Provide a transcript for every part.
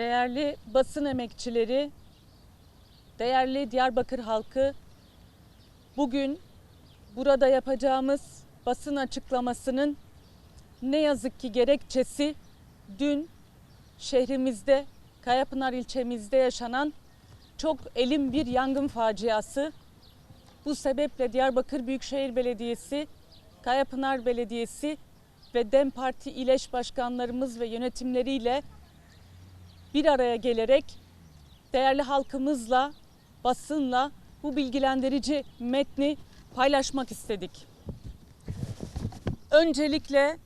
Değerli basın emekçileri, değerli Diyarbakır halkı, bugün burada yapacağımız basın açıklamasının ne yazık ki gerekçesi dün şehrimizde, Kayapınar ilçemizde yaşanan çok elim bir yangın faciası. Bu sebeple Diyarbakır Büyükşehir Belediyesi, Kayapınar Belediyesi ve DEM Parti İleş başkanlarımız ve yönetimleriyle bir araya gelerek değerli halkımızla, basınla bu bilgilendirici metni paylaşmak istedik. Öncelikle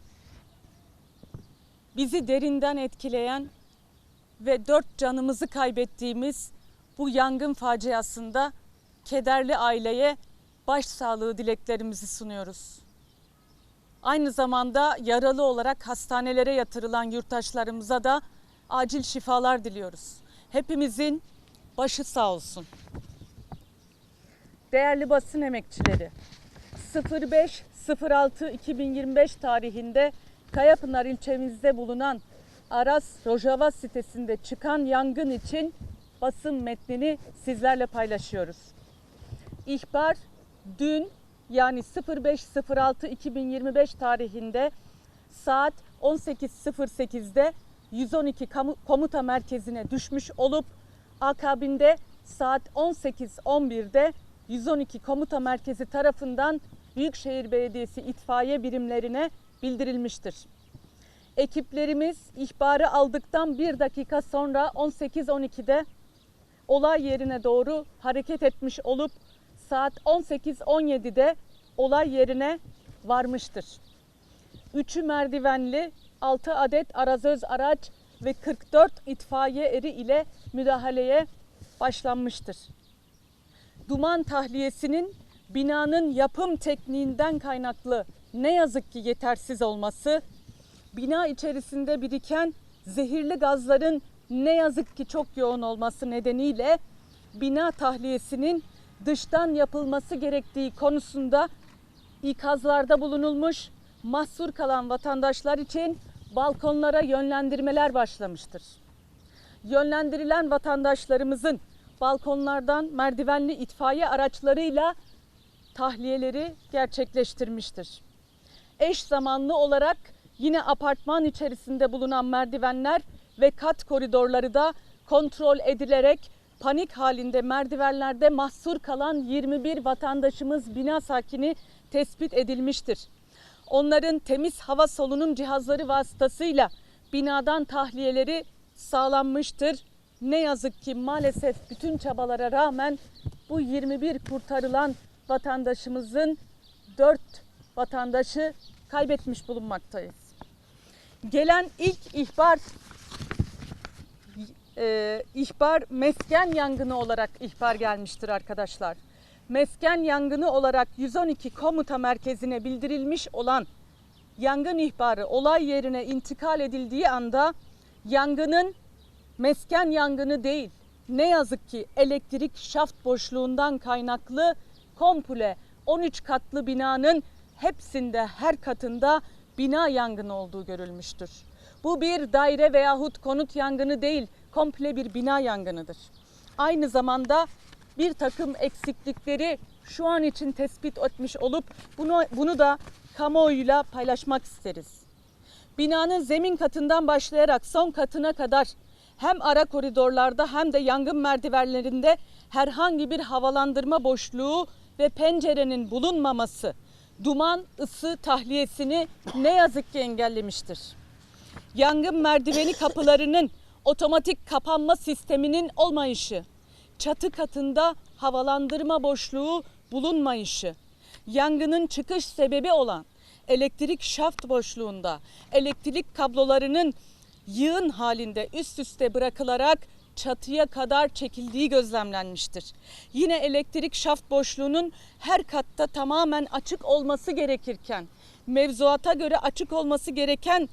bizi derinden etkileyen ve dört canımızı kaybettiğimiz bu yangın faciasında kederli aileye başsağlığı dileklerimizi sunuyoruz. Aynı zamanda yaralı olarak hastanelere yatırılan yurttaşlarımıza da acil şifalar diliyoruz. Hepimizin başı sağ olsun. Değerli basın emekçileri, 05.06.2025 tarihinde Kayapınar ilçemizde bulunan Aras Rojava sitesinde çıkan yangın için basın metnini sizlerle paylaşıyoruz. İhbar dün yani 05.06.2025 tarihinde saat 18.08'de 112 kamu- komuta merkezine düşmüş olup akabinde saat 18.11'de 112 komuta merkezi tarafından Büyükşehir Belediyesi itfaiye birimlerine bildirilmiştir. Ekiplerimiz ihbarı aldıktan bir dakika sonra 18.12'de olay yerine doğru hareket etmiş olup saat 18.17'de olay yerine varmıştır. Üçü merdivenli 6 adet arazöz araç ve 44 itfaiye eri ile müdahaleye başlanmıştır. Duman tahliyesinin binanın yapım tekniğinden kaynaklı ne yazık ki yetersiz olması, bina içerisinde biriken zehirli gazların ne yazık ki çok yoğun olması nedeniyle bina tahliyesinin dıştan yapılması gerektiği konusunda ikazlarda bulunulmuş, mahsur kalan vatandaşlar için balkonlara yönlendirmeler başlamıştır. Yönlendirilen vatandaşlarımızın balkonlardan merdivenli itfaiye araçlarıyla tahliyeleri gerçekleştirmiştir. Eş zamanlı olarak yine apartman içerisinde bulunan merdivenler ve kat koridorları da kontrol edilerek panik halinde merdivenlerde mahsur kalan 21 vatandaşımız bina sakini tespit edilmiştir. Onların temiz hava solunum cihazları vasıtasıyla binadan tahliyeleri sağlanmıştır. Ne yazık ki maalesef bütün çabalara rağmen bu 21 kurtarılan vatandaşımızın 4 vatandaşı kaybetmiş bulunmaktayız. Gelen ilk ihbar e, ihbar mesken yangını olarak ihbar gelmiştir arkadaşlar. Mesken yangını olarak 112 komuta merkezine bildirilmiş olan yangın ihbarı olay yerine intikal edildiği anda yangının mesken yangını değil ne yazık ki elektrik şaft boşluğundan kaynaklı komple 13 katlı binanın hepsinde her katında bina yangını olduğu görülmüştür. Bu bir daire veyahut konut yangını değil, komple bir bina yangınıdır. Aynı zamanda bir takım eksiklikleri şu an için tespit etmiş olup bunu, bunu da kamuoyuyla paylaşmak isteriz. Binanın zemin katından başlayarak son katına kadar hem ara koridorlarda hem de yangın merdivenlerinde herhangi bir havalandırma boşluğu ve pencerenin bulunmaması duman ısı tahliyesini ne yazık ki engellemiştir. Yangın merdiveni kapılarının otomatik kapanma sisteminin olmayışı, çatı katında havalandırma boşluğu bulunmayışı, yangının çıkış sebebi olan elektrik şaft boşluğunda elektrik kablolarının yığın halinde üst üste bırakılarak çatıya kadar çekildiği gözlemlenmiştir. Yine elektrik şaft boşluğunun her katta tamamen açık olması gerekirken mevzuata göre açık olması gereken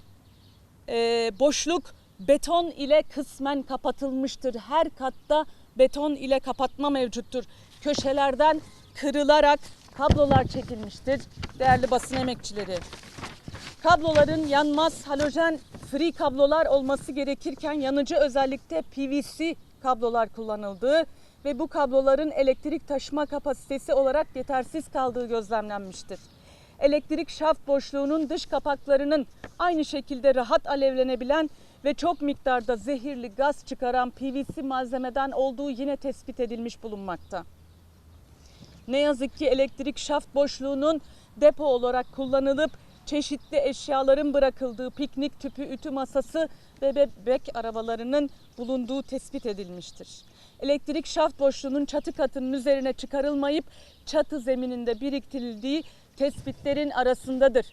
e, boşluk beton ile kısmen kapatılmıştır. Her katta beton ile kapatma mevcuttur. Köşelerden kırılarak kablolar çekilmiştir değerli basın emekçileri. Kabloların yanmaz halojen free kablolar olması gerekirken yanıcı özellikte PVC kablolar kullanıldığı ve bu kabloların elektrik taşıma kapasitesi olarak yetersiz kaldığı gözlemlenmiştir. Elektrik şaft boşluğunun dış kapaklarının aynı şekilde rahat alevlenebilen ve çok miktarda zehirli gaz çıkaran PVC malzemeden olduğu yine tespit edilmiş bulunmakta. Ne yazık ki elektrik şaft boşluğunun depo olarak kullanılıp çeşitli eşyaların bırakıldığı piknik tüpü, ütü masası ve bebek arabalarının bulunduğu tespit edilmiştir. Elektrik şaft boşluğunun çatı katının üzerine çıkarılmayıp çatı zemininde biriktirildiği tespitlerin arasındadır.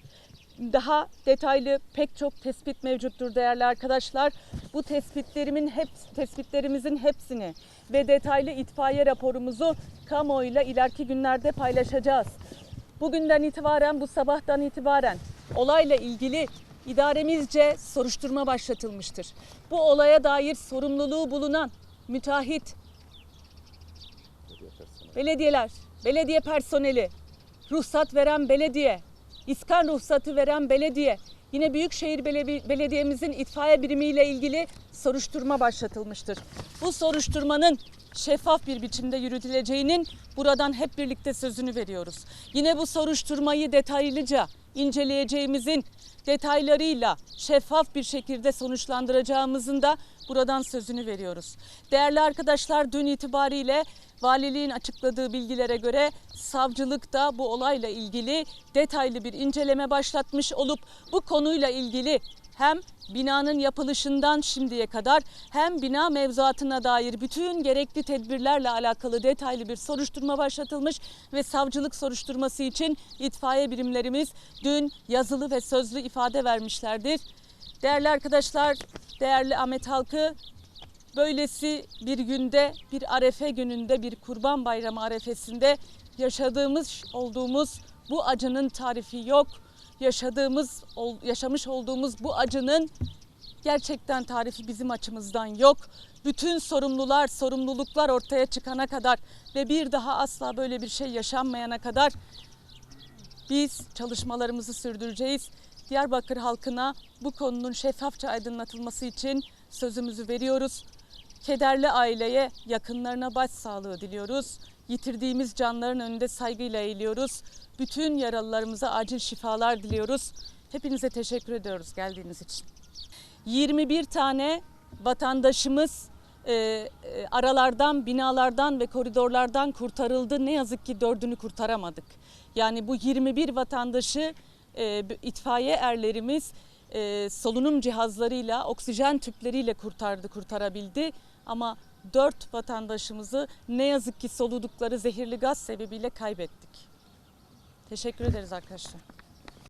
Daha detaylı pek çok tespit mevcuttur değerli arkadaşlar. Bu tespitlerimin hep tespitlerimizin hepsini ve detaylı itfaiye raporumuzu kamuoyuyla ileriki günlerde paylaşacağız. Bugünden itibaren bu sabahtan itibaren olayla ilgili idaremizce soruşturma başlatılmıştır. Bu olaya dair sorumluluğu bulunan müteahhit, belediyeler, belediye personeli, ruhsat veren belediye, iskan ruhsatı veren belediye, yine Büyükşehir Beledi- Belediye'mizin itfaiye birimiyle ilgili soruşturma başlatılmıştır. Bu soruşturmanın şeffaf bir biçimde yürütüleceğinin buradan hep birlikte sözünü veriyoruz. Yine bu soruşturmayı detaylıca inceleyeceğimizin detaylarıyla şeffaf bir şekilde sonuçlandıracağımızın da buradan sözünü veriyoruz. Değerli arkadaşlar dün itibariyle valiliğin açıkladığı bilgilere göre savcılık da bu olayla ilgili detaylı bir inceleme başlatmış olup bu konuyla ilgili hem binanın yapılışından şimdiye kadar hem bina mevzuatına dair bütün gerekli tedbirlerle alakalı detaylı bir soruşturma başlatılmış ve savcılık soruşturması için itfaiye birimlerimiz dün yazılı ve sözlü ifade vermişlerdir. Değerli arkadaşlar, değerli Ahmet halkı böylesi bir günde, bir arefe gününde, bir kurban bayramı arefesinde yaşadığımız olduğumuz bu acının tarifi yok. Yaşadığımız, yaşamış olduğumuz bu acının gerçekten tarifi bizim açımızdan yok. Bütün sorumlular, sorumluluklar ortaya çıkana kadar ve bir daha asla böyle bir şey yaşanmayana kadar biz çalışmalarımızı sürdüreceğiz. Diyarbakır halkına bu konunun şeffafça aydınlatılması için sözümüzü veriyoruz. Kederli aileye, yakınlarına başsağlığı diliyoruz. Yitirdiğimiz canların önünde saygıyla eğiliyoruz. Bütün yaralılarımıza acil şifalar diliyoruz. Hepinize teşekkür ediyoruz geldiğiniz için. 21 tane vatandaşımız e, e, aralardan, binalardan ve koridorlardan kurtarıldı. Ne yazık ki dördünü kurtaramadık. Yani bu 21 vatandaşı e, itfaiye erlerimiz e, solunum cihazlarıyla, oksijen tüpleriyle kurtardı, kurtarabildi. Ama dört vatandaşımızı ne yazık ki soludukları zehirli gaz sebebiyle kaybettik. Teşekkür ederiz arkadaşlar.